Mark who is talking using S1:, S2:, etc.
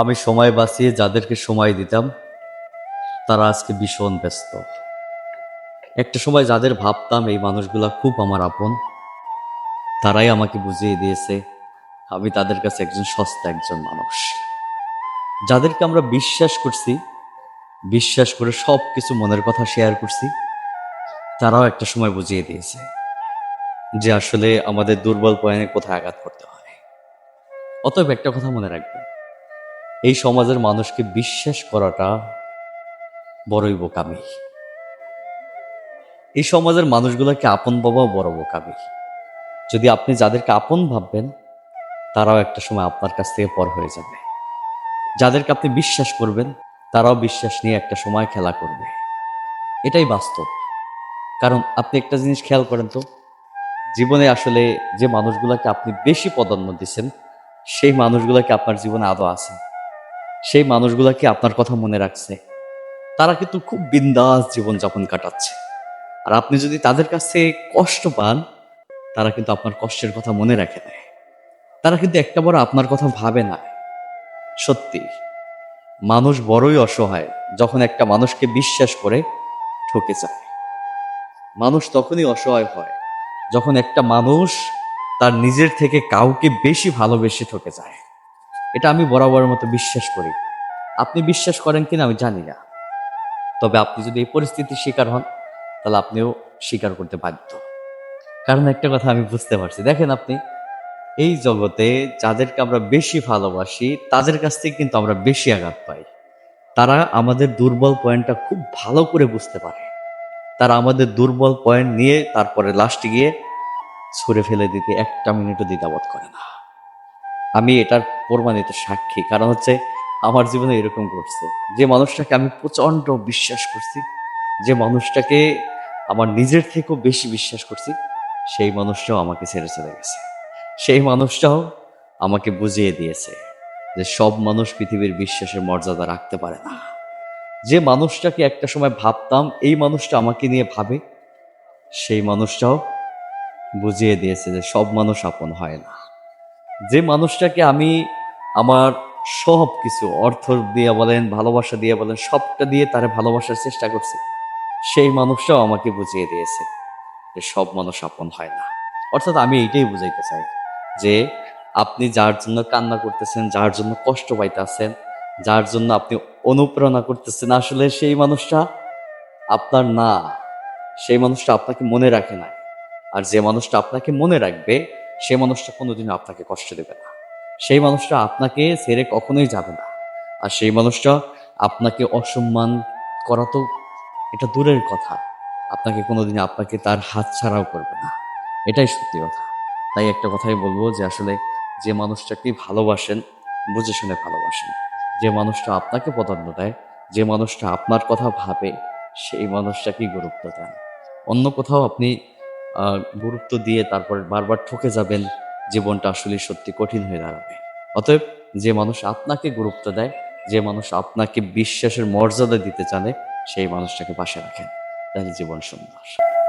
S1: আমি সময় বাঁচিয়ে যাদেরকে সময় দিতাম, তারা আজকে ভীষণ ব্যস্ত। একটা সময় যাদের ভাবতাম এই মানুষগুলা খুব আমার আপন, তারাই আমাকে বুঝিয়ে দিয়েছে, আমি তাদের কাছে একজন সস্তা একজন মানুষ। যাদেরকে আমরা বিশ্বাস করছি, বিশ্বাস করে সব কিছু মনের কথা শেয়ার করছি, তারাও একটা সময় বুঝিয়ে দিয়েছে যে আসলে আমাদের দুর্বল পয়েন্টে কোথায় আঘাত করতে হয়। অতএব একটা কথা মনে রাখবেন এই সমাজের মানুষকে বিশ্বাস করাটা বড়ই বোকামি। এই সমাজের মানুষগুলোকে আপন বাবাও বড় বোকামি। যদি আপনি যাদেরকে আপন ভাববেন, তারাও একটা সময় আপনার কাছ থেকে পর হয়ে যাবে। যাদেরকে আপনি বিশ্বাস করবেন, তারাও বিশ্বাস নিয়ে একটা সময় খেলা করবে। এটাই বাস্তব। কারণ আপনি একটা জিনিস খেয়াল করেন তো, জীবনে আসলে যে মানুষগুলোকে আপনি বেশি প্রাধান্য দিচ্ছেন, সেই মানুষগুলোকে আপনার জীবনে আদৌ আছে। সেই মানুষগুলোকে আপনার কথা মনে রাখছে? তারা কিন্তু খুব বিন্দাস জীবনযাপন কাটাচ্ছে। আর আপনি যদি তাদের কাছে কষ্ট পান, তারা কিন্তু আপনার কষ্টের কথা মনে রাখে নেয় তারা কিন্তু একটা বড় আপনার কথা ভাবে না। সত্যি, মানুষ বড়ই অসহায় যখন একটা মানুষকে বিশ্বাস করে ঠকে যায়। মানুষ তখনই অসহায় হয় যখন একটা মানুষ তার নিজের থেকে কাউকে বেশি ভালোবেসে ঠকে যায়। এটা আমি বরাবরের মতো বিশ্বাস করি। আপনি বিশ্বাস করেন কিনা আমি জানি না। তবে আপনি যদি এই পরিস্থিতির শিকার হন, তাহলে আপনিও স্বীকার করতে বাধ্য। কারণ একটা কথা আমি বুঝতে পারছি। দেখেন আপনি, এই জগতে যাদেরকে আমরা বেশি ভালোবাসি, তাদের কাছ থেকে কিন্তু আমরা বেশি আঘাত পাই। তারা আমাদের দুর্বল পয়েন্টটা খুব ভালো করে বুঝতে পারে। তারা আমাদের দুর্বল পয়েন্ট নিয়ে তারপরে লাস্টে গিয়ে ছুঁড়ে ফেলে দিতে একটা মিনিটও দ্বিধাবোধ করে না। আমি এটার প্রমাণিত সাক্ষী। কারণ হচ্ছে আমার জীবনে এরকম ঘটছে। যে মানুষটাকে আমি প্রচণ্ড বিশ্বাস করছি, যে মানুষটাকে আমার নিজের থেকেও বেশি বিশ্বাস করছি, সেই মানুষটাও আমাকে ছেড়ে চলে গেছে। সেই মানুষটাও আমাকে বুঝিয়ে দিয়েছে যে সব মানুষ পৃথিবীর বিশ্বাসের মর্যাদা রাখতে পারে না। যে মানুষটাকে একটা সময় ভাবতাম, এই মানুষটা আমাকে নিয়ে ভাবে, সেই মানুষটাও বুঝিয়ে দিয়েছে যে সব মানুষ আপন হয় না। যে মানুষটাকে আমি আমার সব কিছু, অর্থ দিয়ে বলেন, ভালোবাসা দিয়ে বলেন, সবটা দিয়ে তারে ভালোবাসার চেষ্টা করছি, সেই মানুষটাও আমাকে বুঝিয়ে দিয়েছে যে সব মানুষ আপন হয় না। অর্থাৎ আমি এইটাই বুঝাইতে চাই যে আপনি যার জন্য কান্না করতেছেন, যার জন্য কষ্ট পাইতেছেন, যার জন্য আপনি অনুপ্রেরণা করতেছেন, আসলে সেই মানুষটা আপনার না। সেই মানুষটা আপনাকে মনে রাখে না আর যে মানুষটা আপনাকে মনে রাখবে সে মানুষটা কোনোদিনও আপনাকে কষ্ট দেবে না। সেই মানুষটা আপনাকে ছেড়ে কখনোই যাবে না। আর সেই মানুষটা আপনাকে অসম্মান করা তো এটা দূরের কথা। আপনাকে কোনোদিন আপনাকে তার হাত ছাড়াও করবে না। এটাই সত্যি কথা। তাই একটা কথাই বলব যে আসলে যে মানুষটাকে ভালোবাসেন, বুঝে শুনে ভালোবাসেন। যে মানুষটা আপনাকে প্রাধান্য দেয়, যে মানুষটা আপনার কথা ভাবে, সেই মানুষটাকেই গুরুত্ব দেন। অন্য কোথাও আপনি গুরুত্ব দিয়ে তারপর বারবার ঠকে যাবেন, জীবনটা আসলে সত্যি কঠিন হয়ে দাঁড়াবে। অতএব যে মানুষ আপনাকে গুরুত্ব দেয়, যে মানুষ আপনাকে বিশ্বাসের মর্যাদা দিতে জানে, সেই মানুষটাকে পাশে রাখেন। তাহলে জীবন সুন্দর।